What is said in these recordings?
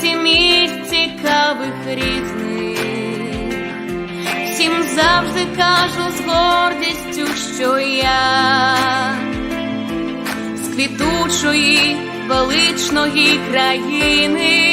світі місць цікавих різних, всім завжди кажу з гордістю, що я з квітучої величної країни.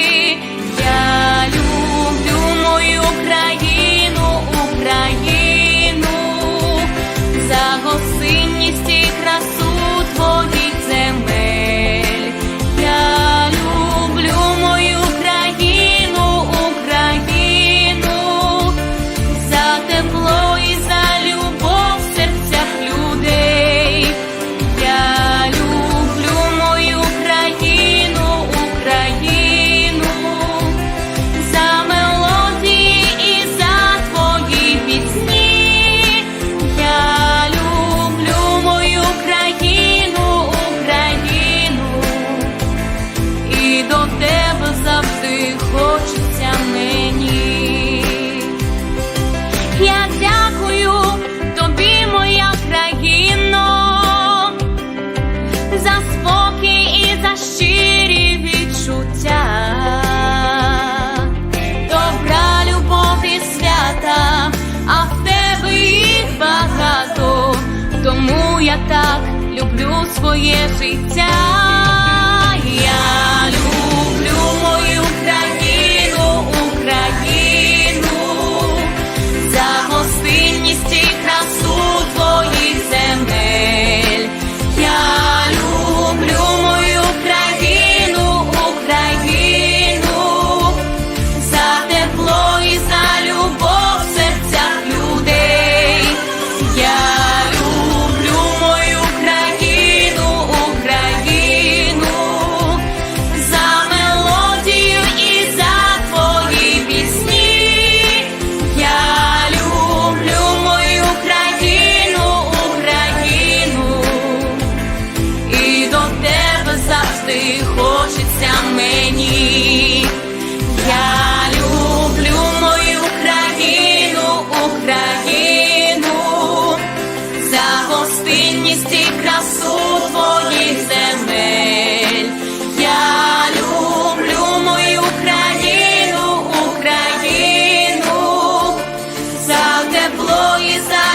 моє життя. realizar.